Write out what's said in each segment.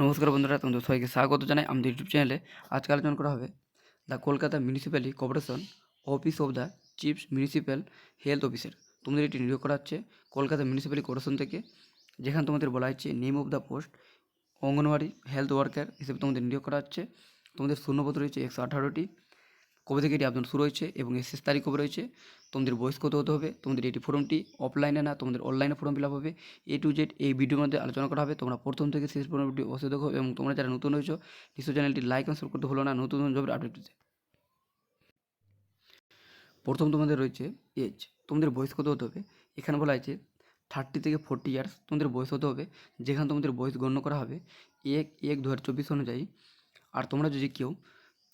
নমস্কার বন্ধুরা, তোমাদের সবাইকে স্বাগত জানাই আমাদের ইউটিউব চ্যানেলে আজকে আলোচনা করা হবে the Kolkata municipality corporation office of the chief municipal health officer তোমাদের এটি নিয়োগ করা হচ্ছে কলকাতা মিউনিসিপ্যালি কর্পোরেশন থেকে, যেখানে তোমাদের বলা হচ্ছে name of the post anganwadi health worker হিসেবে তোমাদের নিয়োগ করা হচ্ছে তোমাদের শূন্যপদ রয়েছে একশো আঠারোটি। কবে থেকে এটি আবেদন শুরু হয়েছে এবং এর শেষ তারিখ কবে রয়েছে? তোমাদের বয়স কত হতে হবে? তোমাদের এটি ফর্মটি অফলাইনে না, তোমাদের অনলাইনে ফর্ম ফিল আপ হবে। এ টু জেড এই ভিডিওর মধ্যে আলোচনা করা হবে। তোমরা প্রথম থেকে শেষ ভিডিও অবশ্যই দেখো এবং তোমরা যারা নতুন হয়েছো নিশ্চয় চ্যানেলটি লাইক সাবস্ক্রাইব করতে হলো না। নতুন নতুন জবের আপডেট পেতে। প্রথম তোমাদের রয়েছে এজ তোমাদের বয়স কত হতে হবে? এখানে বলা হয়েছে থার্টি থেকে ফোর্টি ইয়ার্স তোমাদের বয়স হতে হবে? যেখানে তোমাদের বয়স গণ্য করা হবে এক এক দু হাজার চব্বিশ অনুযায়ী। আর তোমরা যদি কেউ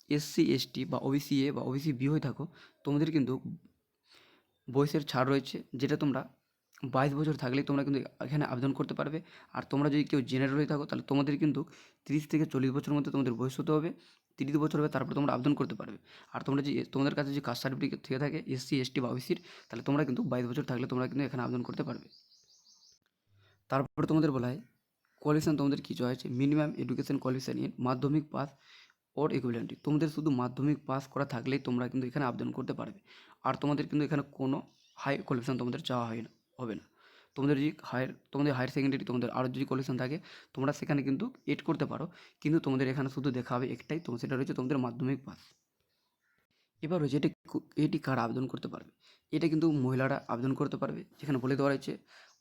এসসি এসটি বা ওবিসি এ বা ওবিসি বি হয়ে থাকো, তোমাদের কিন্তু বয়সের ছাড় রয়েছে, যেটা তোমরা বাইশ বছর থাকলেই তোমরা কিন্তু এখানে আবেদন করতে পারবে। আর তোমরা যদি কেউ জেনারেল হয়ে থাকো, তাহলে তোমাদের কিন্তু তিরিশ থেকে চল্লিশ বছরের মধ্যে তোমাদের বয়স হতে হবে, তিরিশ বছর হবে, তারপর তোমরা আবেদন করতে পারবে। আর তোমরা যে, তোমাদের কাছে যে কাস্ট সার্টিফিকেট থেকে থাকে এসসি এসটি বা ওবিসির তাহলে তোমরা কিন্তু বাইশ বছর থাকলে তোমরা কিন্তু এখানে আবেদন করতে পারবে। তারপরে তোমাদের বলা হয় কোয়ালিফিকেশান তোমাদের কী চাওয়া হয়েছে minimum education qualification in Madhyamik pass or equivalent তোমাদের শুধু মাধ্যমিক পাস করা থাকলেই তোমরা কিন্তু এখানে আবেদন করতে পারবে। আর তোমাদের কিন্তু এখানে কোনো হাই কোয়ালিফিকেশান তোমাদের চাওয়া হয় না, হবে না। তোমাদের যদি হায়ার তোমাদের হায়ার সেকেন্ডারি তোমাদের আরও যদি কোয়ালিফিকেশান থাকে, তোমরা সেখানে কিন্তু এড করতে পারো। কিন্তু তোমাদের এখানে শুধু দেখা হবে একটাই, তোমার সেটা রয়েছে তোমাদের মাধ্যমিক পাস এবার রয়েছে এটি এটি কারা আবেদন করতে পারবে? এটা কিন্তু মহিলারা আবেদন করতে পারবে। যেখানে বলে দেওয়া রয়েছে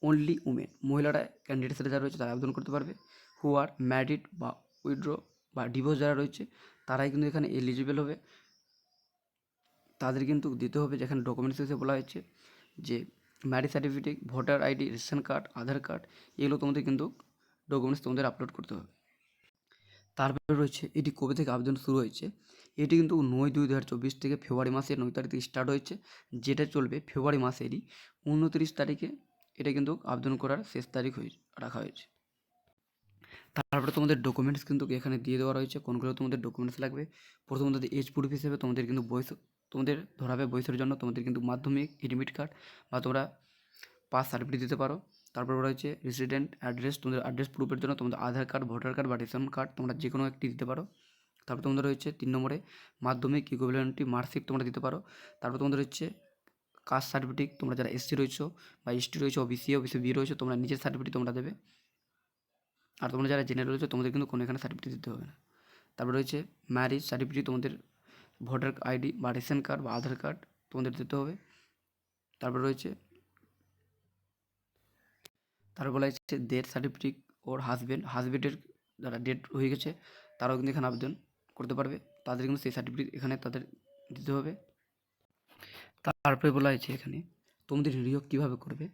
অনলি উমেন মহিলারা ক্যান্ডিডেট যারা রয়েছে তারা আবেদন করতে পারবে। হু আর ম্যারিড বা উইড্রো বা ডিভোর্স যারা রয়েছে, তারাই কিন্তু এখানে এলিজিবল হবে। তাদের কিন্তু দিতে হবে যেখানে ডকুমেন্টস হিসেবে বলা হয়েছে যে marriage certificate voter ID ration card Aadhaar card এগুলো তোমাদের কিন্তু ডকুমেন্টস তোমাদের আপলোড করতে হবে। তারপরে রয়েছে, এটি কবে থেকে আবেদন শুরু হয়েছে? এটি কিন্তু নয় দুই দু হাজার চব্বিশ থেকে ফেব্রুয়ারি মাসের নয় তারিখ থেকে স্টার্ট হয়েছে, যেটা চলবে ফেব্রুয়ারি মাসেরই উনত্রিশ তারিখে এটা কিন্তু আবেদন করার শেষ তারিখ হয়ে, রাখা হয়েছে। তারপরে তোমাদের ডকুমেন্টস কিন্তু এখানে দিয়ে দেওয়া রয়েছে। কোনগুলো তোমাদের ডকুমেন্টস লাগবে? প্রথমত এজ প্রুফ হিসেবে তোমাদের কিন্তু বয়স, তোমাদের ধরাবে বয়সের জন্য তোমাদের কিন্তু মাধ্যমিক এডমিট কার্ড বা তোমরা পাস সার্টিফিকেট দিতে পারো। তারপর রয়েছে রেসিডেন্ট অ্যাড্রেস তোমাদের অ্যাড্রেস প্রুফের জন্য তোমাদের আধার কার্ড ভোটার কার্ড বা রেশন কার্ড তোমরা যে কোনো একটি দিতে পারো। তারপর তোমাদের রয়েছে তিন নম্বরে মাধ্যমিক ইকুইভ্যালেন্টি মার্কশিট তোমরা দিতে পারো। তারপর তোমাদের হচ্ছে কাস্ট সার্টিফিকেট তোমরা যারা এসসি রয়েছো বা এসটি রয়েছো ওবিসি ওবিসি বি রয়েছে, তোমরা নিজের সার্টিফিকেট তোমরা দেবে। আর তোমরা যারা জেনারেল রয়েছে, তোমাদের কিন্তু কোনো এখানে সার্টিফিকেট দিতে হবে না। তারপর রয়েছে ম্যারেজ সার্টিফিকেট তোমাদের ভোটার আইডি বা রেশন কার্ড বা আধার কার্ড তোমাদের দিতে হবে। তারপর রয়েছে, তারপর বলা হচ্ছে ডেথ সার্টিফিকেট ওর হাজবেন্ড হাজবেন্ডের যারা ডেট হয়ে গেছে, তারাও কিন্তু এখানে আবেদন করতে পারবে। তাদের কিন্তু সেই সার্টিফিকেট এখানে তাদের দিতে হবে। তারপরে বলা হয়েছে এখানে, তোমাদের নিয়োগ কীভাবে করবে?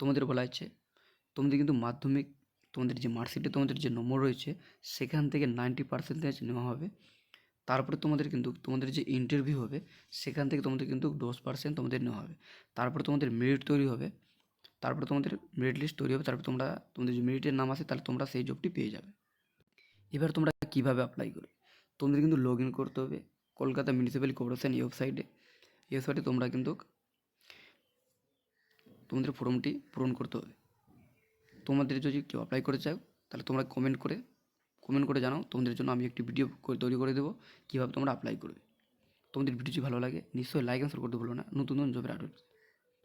তোমাদের বলা হচ্ছে তোমাদের কিন্তু মাধ্যমিক তোমাদের যে মার্কশিটে তোমাদের যে নম্বর রয়েছে, সেখান থেকে নাইনটি পার্সেন্টেজ নেওয়া হবে। তারপরে তোমাদের কিন্তু, তোমাদের যে ইন্টারভিউ হবে, সেখান থেকে তোমাদের কিন্তু দশ পার্সেন্ট তোমাদের নেওয়া হবে। তারপরে তোমাদের মেরিট তৈরি হবে, তারপরে তোমাদের মেরিট লিস্ট তৈরি হবে, তারপর তোমরা, তোমাদের যে মেরিটের নাম আসে তাহলে তোমরা সেই জবটি পেয়ে যাবে। এবার তোমরা কীভাবে অ্যাপ্লাই করবে? তোমাদের কিন্তু লগ ইন করতে হবে কলকাতা মিউনিসিপ্যাল কর্পোরেশন এই ওয়েবসাইটে এই ওয়েবসাইটে তোমরা কিন্তু তোমাদের ফর্মটি পূরণ করতে হবে। তোমাদের যদি কেউ অ্যাপ্লাই করে চাও, তাহলে তোমরা কমেন্ট করে কমেন্ট করে জানাও। তোমাদের জন্য আমি একটি ভিডিও তৈরি করে দেবো, কীভাবে তোমরা অ্যাপ্লাই করবে। তোমাদের ভিডিও যদি ভালো লাগে, নিশ্চয়ই লাইক অ্যান্সার করতে ভুলো না। নতুন নতুন জবের আপডেট